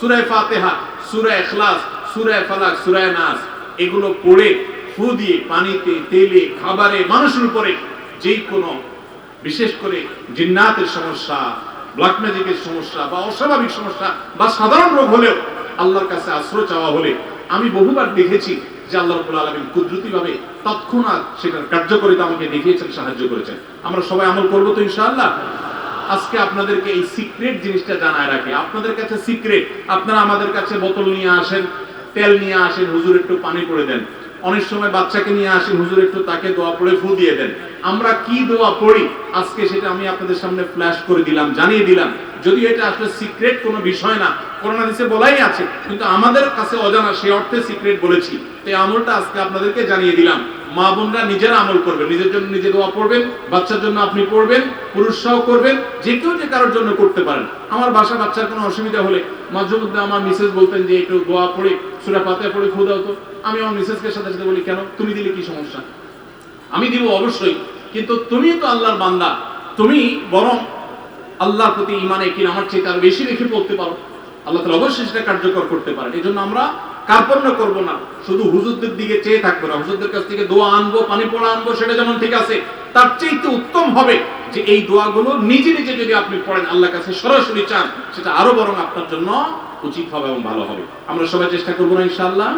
সুরায় ফাতেহা, সুরায় এখলাস সুরায় ফালাক, সুরায় নাস, এগুলো পড়ে, ফু দিয়ে পানিতে, তেলে, খাবারে, মানুষের উপরে যে কোনো বিশেষ করে জিন্নাতের সমস্যা ব্ল্যাক ম্যাজিকের সমস্যা বা অস্বাভাবিক সমস্যা বা সাধারণ রোগ হলেও আল্লাহর কাছে আশ্রয় চাওয়া হলে আমি বহুবার দেখেছি যে আল্লাহ রব্বুল আলমিন কুদরতিভাবে তৎক্ষণাৎ সেটার কার্যকরিতা আমাকে দেখিয়েছেন, সাহায্য করেছেন। আমরা সবাই আমল করব তো ইনশাআল্লাহ? আজকে আপনাদেরকে এই সিক্রেট জিনিসটা জানায় রাখি। আপনাদের কাছে সিক্রেট আপনারা আমাদের কাছে বোতল নিয়ে আসেন, তেল নিয়ে আসেন, হুজুর একটু পানি করে দেন। অনেক সময় বাচ্চাকে নিয়ে আসেন, হুজুর একটু তাকে দোয়া পড়ে ফু দিয়ে দেন। আমরা কি দোয়া পড়ি? আজকে সেটা আমি আপনাদের সামনে ফ্ল্যাশ করে দিলাম, জানিয়ে দিলাম। যদি এটা আসলে সিক্রেট কোনো বিষয় না করোনা দিছে বলাই আছে, কিন্তু আমাদের কাছে অজানা সে অর্থে সিক্রেট বলেছি। এই আমলটা আজকে আপনাদেরকে জানিয়ে দিলাম। মা বোনরা নিজেরা আমল করবেন, নিজের জন্য নিজে দোয়া পড়বেন, বাচ্চার জন্য আপনি পড়বেন, পুরুষরাও করবেন, যে কেউ যে কারোর জন্য করতে পারেন। আমার বাসা বাচ্চার কোনো অসুবিধা হলে মাঝে মধ্যে আমার মিসেস বলতেন যে, একটু দোয়া পড়ে, সুরা পাতায় পড়ে ফু দাও তো। আমি আমার মিসেসকে সাথে সাথে বলি, কেন? তুমি দিলে কি সমস্যা? আমি দিব অবশ্যই, কিন্তু তুমি তো আল্লাহর বান্দা। তুমি বরং আল্লাহর প্রতি ইমানে কিনা আমার চেয়ে আরও বেশি রেখে পড়তে পারো। আল্লাহ তালা অবশ্যই সেটা কার্যকর করতে পারেন। এই জন্য আমরা কার্পণ্য করব না, শুধু হুজুরদের দিকে চেয়ে থাকব না। হুজুরদের কাছ থেকে দোয়া আনব, পানি পড়া আনব, সেটা যেমন ঠিক আছে, তার চেয়ে উত্তম হবে যে এই দোয়াগুলো নিজে নিজে যদি আপনি পড়েন, আল্লাহর কাছে সরাসরি চান, সেটা আরও বরং আপনার জন্য উচিত হবে এবং ভালো হবে। আমরা সবাই চেষ্টা করব না, ইনশাআল্লাহ?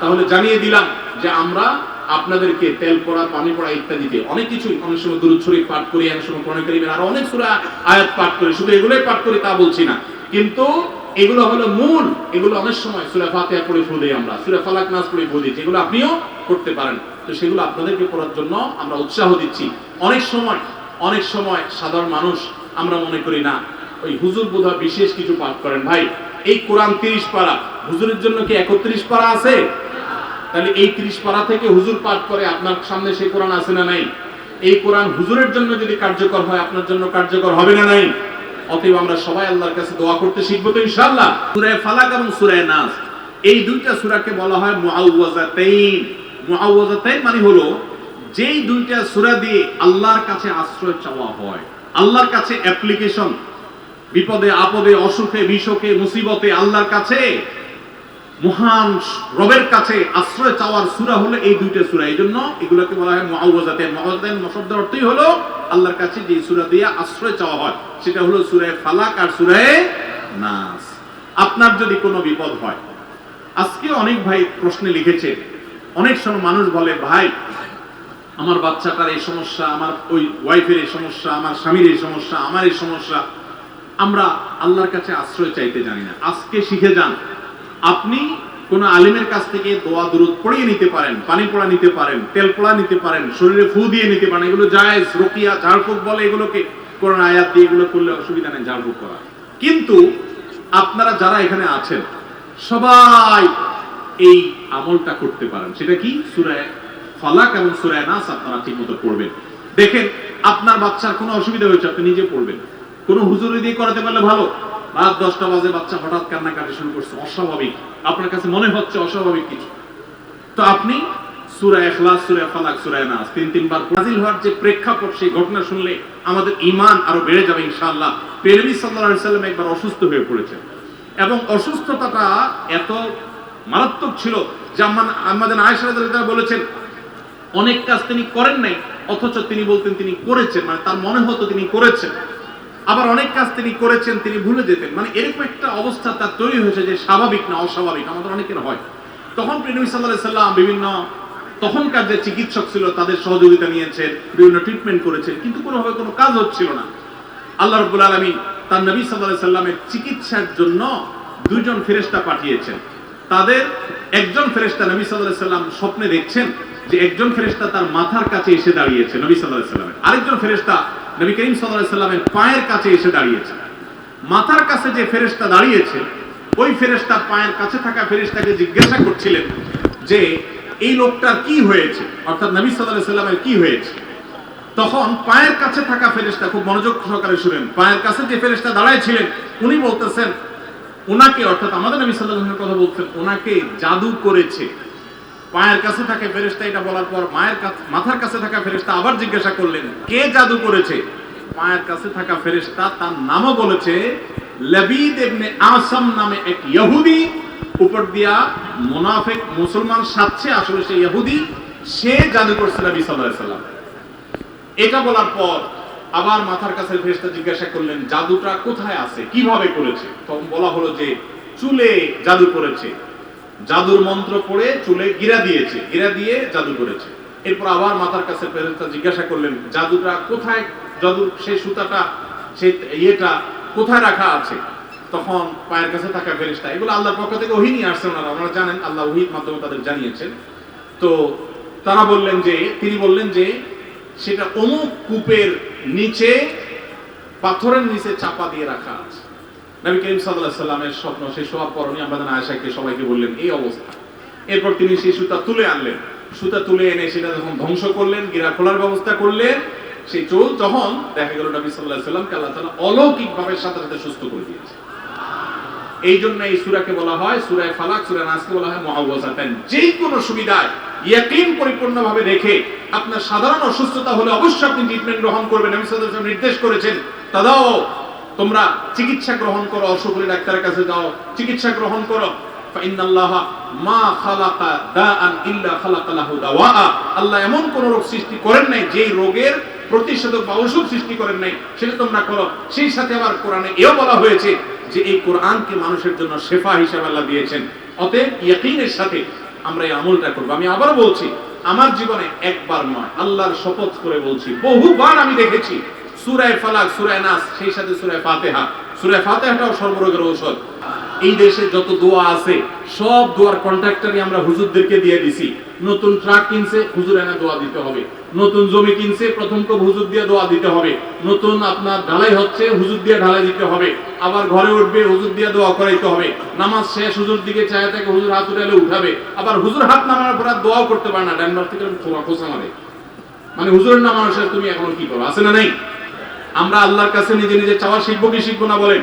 তাহলে জানিয়ে দিলাম যে আমরা আপনাদেরকে তেল পড়া, পানি পড়া ইত্যাদিতে অনেক কিছুই অনেক সময় দুরুদ শরীফ পাঠ করি, অনেক সময় কোরআন কারিমের আরও অনেক সূরা আয়াত পাঠ করি, শুধু এগুলোই পাঠ করি তা বলছি না। কিন্তু এগুলো হলো মূল, এগুলো অনেক সময় সূরা ফাতিহা পড়ে ফু দিই আমরা, সূরা ফালাক নাস পড়ে ফু দিই, যেগুলো আপনিও করতে পারেন। তো সেগুলো আপনাদেরকে পড়ার জন্য আমরা উৎসাহ দিচ্ছি। অনেক সময় অনেক সময় সাধারণ মানুষ আমরা মনে করি না, ওই হুজুর বোধহয় বিশেষ কিছু পাঠ করেন। ভাই, এই কোরআন তিরিশ পারা, হুজুরের জন্য কি একত্রিশ পারা আছে? তাহলে এই ত্রিশ পারা থেকে হুজুর পাঠ করে আপনার সামনে সেই কোরআন আছে না নাই? এই কোরআন হুজুরের জন্য যদি কার্যকর হয়, আপনার জন্য কার্যকর হবে না নাই? অতএব আমরা সবাই আল্লাহর কাছে দোয়া করতে শিখব তো ইনশাআল্লাহ। সূরা ফালাক এবং সূরা নাস। এই দুইটা সূরাকে বলা হয় মুআউযাতাইন মুআউযাতাইন মানে হলো, যেই দুইটা সূরা দিয়ে আল্লাহর কাছে আশ্রয় চাওয়া হয়, আল্লাহর কাছে অ্যাপ্লিকেশন বিপদে, আপদে, অসুখে বিসুখে মুসিবতে আল্লাহর কাছে মহান রবের কাছে আশ্রয় চাওয়ার সূরা হলো এই দুইটা সূরা। এই জন্য এগুলোকে বলা হয় মুআউযাতাইন শব্দের অর্থই হলো আল্লাহর কাছে যে সূরা দিয়ে আশ্রয় চাওয়া হয়, সেটা হলো সূরা ফালাক আর সূরা নাস। আপনার যদি কোনো বিপদ হয়, আজকে অনেক ভাই প্রশ্নে লিখেছে, অনেক সময় মানুষ বলে, ভাই, আমার বাচ্চাটার এই সমস্যা, আমার ওই ওয়াইফের এই সমস্যা, আমার স্বামীর এই সমস্যা, আমার এই সমস্যা, আমরা আল্লাহর কাছে আশ্রয় চাইতে জানি না। আজকে শিখে যান আপনি কোন আলিমের কাছ থেকে দোয়া দূরত পড়িয়ে নিতে পারেন, পানি পোড়া নিতে পারেন, তেল পোড়া নিতে পারেন, শরীরে ফু দিয়ে নিতে পারেন, এগুলো জায়েজ, রকিয়া, ঝাড়ফুঁক বলে এগুলোকে কোরআন আয়াত দিয়ে এগুলো করলে অসুবিধা নেই, ঝাড়ফুঁক করা। কিন্তু আপনারা যারা এখানে আছেন, সবাই এই আমলটা করতে পারেন। সেটা কি? সুরায় ফালাক এবং সুরায় নাস আপনারা ঠিক মতো পড়বেন। দেখেন, আপনার বাচ্চার কোনো অসুবিধা হয়েছে, আপনি নিজে পড়বেন। কোনো হুজুরি দিয়ে করাতে পারলে ভালো। রাত দশটা বাজে বাচ্চা হঠাৎ কান্নাকাটি শুরু করছে, অস্বাভাবিক। আপনার কাছে মনে হচ্ছে অস্বাভাবিক কিছু। তো আপনি সুরা এখলাস সুরা ফালাক নাস তিন, তিনবার হওয়ার যে প্রেক্ষাপট, সেই ঘটনা শুনলে আমাদের ঈমান আরও বেড়ে যাবে সাল্লাম একবার অসুস্থ হয়ে এবং অসুস্থতাটা এত মারাত্মক ছিল যে আমাদের আয়েশা বলেছেন, অনেক কাজ তিনি করেন নাই, অথচ তিনি বলতেন তিনি করেছেন। মানে তার মনে হতো তিনি করেছেন। আবার অনেক কাজ তিনি করেছেন, তিনি ভুলে যেতেন। মানে এরকম একটা অবস্থা তার তৈরি হয়েছে যে স্বাভাবিক না অস্বাভাবিক, আমাদের অনেকের হয়। তখন প্রেমী সাল্লাহ সাল্লাম বিভিন্ন তখনকার যে চিকিৎসক ছিল, তাদের সহযোগিতা নিয়েছেন, বিভিন্ন ট্রিটমেন্ট করেছেন, কিন্তু কোনোভাবে কোনো কাজ হচ্ছিল না। আল্লাহ রব্বুল আলমী তার নবী সাল্লাহ সাল্লামের চিকিৎসার জন্য দুইজন ফেরেশতা পাঠিয়েছেন। তাদের একজন ফেরেস্তা নবী সাল্লাহ সাল্লাম স্বপ্নে দেখছেন যে একজন ফেরেশতা তার মাথার কাছে এসে দাঁড়িয়েছে নবী সাল্লাহ সাল্লামের। আরেকজন ফেরেশতা নবী করিম সাল্লাহ সাল্লামের পায়ের কাছে এসে দাঁড়িয়েছে। মাথার কাছে যে ফেরেশতা দাঁড়িয়েছে, ওই ফেরেশতা পায়ের কাছে থাকা ফেরেশতাকে জিজ্ঞাসা করছিলেন যে, এই লোকটার কি হয়েছে? অর্থাৎ নবী সাল্লাহ সাল্লামের কি হয়েছে? তখন পায়ের কাছে থাকা ফেরেশতা খুব মনোযোগ সহকারে শুনেন। পায়ের কাছে যে ফেরেশতা দাঁড়ায় ছিলেন উনি বলতেছেন, ওনাকে, অর্থাৎ আমাদের নবী আলাইহি কথা বলছেন, ওনাকে জাদু করেছে। পায়ের কাছে থাকা ফেরেশতা, এটা বলার পর মায়ের মাথার কাছে থাকা ফেরেশতা আবার জিজ্ঞাসা করলেন, কে জাদু করেছে? পায়ের কাছে থাকা ফেরেশতা তার নামও বলেছে আসাম নামে এক ইহুদি। উপর দিয়া মুনাফিক মুসলমান সাচ্ছে আসলে সে ইহুদি, সে জাদু করছে নবী সাল্লাম। এটা বলার পর আবার মাথার কাছে ফেরেশতা জিজ্ঞাসা করলেন, জাদুটা কোথায় আছে? কীভাবে করেছে? তখন বলা হলো যে, চুলে জাদু করেছে। জাদুর মন্ত্র পড়ে চুলে গিরা দিয়েছে, গিরা দিয়ে জাদু করেছে। এরপর আবার মাথার কাছে ফেরেশতা জিজ্ঞাসা করলেন, জাদুটা কোথায়? জাদুর সেই সুতাটা, সেই ইয়েটা কোথায় রাখা আছে? তখন পায়ের কাছে থাকা ফেরেশতা, এগুলো আল্লাহর পক্ষ থেকে ওহি নিয়ে আসছে ওনারা। ওনারা জানেন, আল্লাহ ওহির মাধ্যমে তাদের জানিয়েছেন। তো তারা বললেন যে, তিনি বললেন যে, সেটা অমুক কূপের নিচে, পাথরের নিচে চাপা দিয়ে রাখা আছে। নবী করিম সাল্লাল্লাহু সাল্লামের স্বপ্ন, সেই সব পরনি আমাদের আয়েশাকে সবাইকে বললেন, এই অবস্থা। এরপর তিনি সেই সুতা তুলে আনলেন। সুতা তুলে এনে সেটা যখন ধ্বংস করলেন গিরা খোলার ব্যবস্থা করলেন, সেই চোর তখন দেখা গেল নবী আলাইহি সাল্লামকে আল্লাহ তাআলা অলৌকিক ভাবে সাথে সাথে সুস্থ করে দিয়েছে। এই জন্য এই সূরাকে বলা হয় সূরা ফালাক সূরা নাসকে বলা হয় মুআওয়াযাতান যে কোনো সুবিধায় ইয়াকিন পরিপূর্ণভাবে রেখে আপনার সাধারণ অসুস্থতা হলে অবশ্যই আপনি ট্রিটমেন্ট গ্রহণ করবেন। নবী সাল্লাল্লাহু আলাইহি নির্দেশ করেছেন, তাদাও তোমরা চিকিৎসা গ্রহণ করো অসুখ ডাক্তারের কাছে যাও, চিকিৎসা গ্রহণ করো। আল্লাহ এমন কোন রোগ সৃষ্টি করেন নাই যেই রোগের প্রতিষেধক বা ওষুধ সৃষ্টি করেন নাই, সেটা তোমরা করো। সেই সাথে আবার কোরআনে এও বলা হয়েছে যে এই কোরআনকে মানুষের জন্য শেফা হিসাবে আল্লাহ দিয়েছেন। অতএব ইয়াকিনের সাথে আমরা এই আমলটা করব। আমি আবারও বলছি, আমার জীবনে একবার নয়, আল্লাহর শপথ করে বলছি, বহুবার আমি দেখেছি সুরায় ফালাক, সুরায় নাস, সেই সাথে সুরায় ফাতেহা। সুরায় ফাতেহাটাও সর্বরোগের ঔষধ। এই দেশে যত দোয়া আছে, সব দোয়ার কন্ট্রাক্টরই আমরা হুজুরদেরকে দিয়ে দিছি। নতুন ট্রাক কিনছে, হুজুর এনে দোয়া দিতে হবে। নতুন জমি কিনছে, প্রথম তো হুজুর দিয়ে দোয়া দিতে হবে। নতুন আপনার ঢালাই হচ্ছে, হুজুর দিয়ে ঢালাই দিতে হবে। আবার ঘরে উঠবে, হুজুর দিয়ে দোয়া করাইতে হবে। নামাজ শেষ, হুজুর দিকে চায় থাকে, হুজুর হাত উঠালে উঠাবে। আবার হুজুর হাত নামানোর পর দোয়াও করতে পারে না ড্যানমার্ক থেকে খোঁচা মারে। মানে হুজুরের নামানো শেষ তুমি এখন কি করো? আছে না নাই? আমরা আল্লাহর কাছে নিজে নিজে চাওয়া শিখব কি শিখব না বলেন?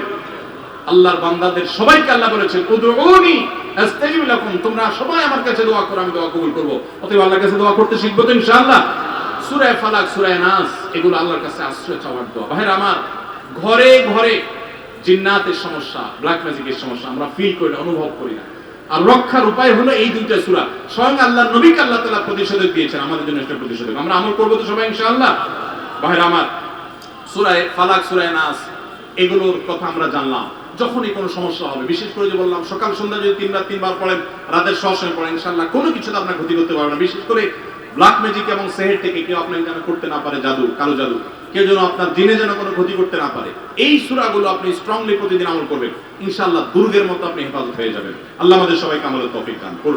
আল্লাহর বান্দাদের সবাইকে আল্লাহ বলেছেন, উদউনি আস্তাজিব লাকুম। তোমরা সবাই আমার কাছে দোয়া করো, আমি দোয়া কবুল করব। অতএব আল্লাহর কাছে দোয়া করতে শিখব তো ইনশাআল্লাহ। সূরা ফালাক, সূরা নাস এগুলো আল্লাহর কাছে আশ্রয় চাওয়ার দোয়া। ভাইরা আমার, ঘরে ঘরে জিন্নাতের সমস্যা ব্ল্যাক ম্যাজিকের সমস্যা, আমরা ফিল করি না, অনুভব করি না। আর রক্ষার উপায় হলো এই দুইটা সূরা। স্বয়ং আল্লাহ নবীকে আল্লাহ তাআলা প্রতিষেধক দিয়েছেন, আমাদের জন্য একটা প্রতিষেধক আমরা আমল করব তো সবাই ইনশাআল্লাহ? ভাইরা আমার সুরায় ফালাক, সুরায় নাস, এগুলোর কথা আমরা জানলাম। যখনই কোনো সমস্যা হবে, বিশেষ করে যে বললাম, সকাল সন্ধ্যা যদি তিনবার তিনবার পড়েন, রাতের সবসময় পড়েন ইনশাল্লাহ কোনো কিছুতে আপনার ক্ষতি করতে পারবে না। বিশেষ করে ব্ল্যাক ম্যাজিক এবং সেহের থেকে কেউ আপনাকে যেন করতে না পারে, জাদু, কালো জাদু, কেউ যেন আপনার দিনে যেন কোনো ক্ষতি করতে না পারে, এই সুরাগুলো আপনি স্ট্রংলি প্রতিদিন আমল করবেন। ইনশাল্লাহ দুর্গের মতো আপনি হেফাজত হয়ে যাবেন। আল্লাহ আমাদের সবাইকে আমলের তফিক দান করুন।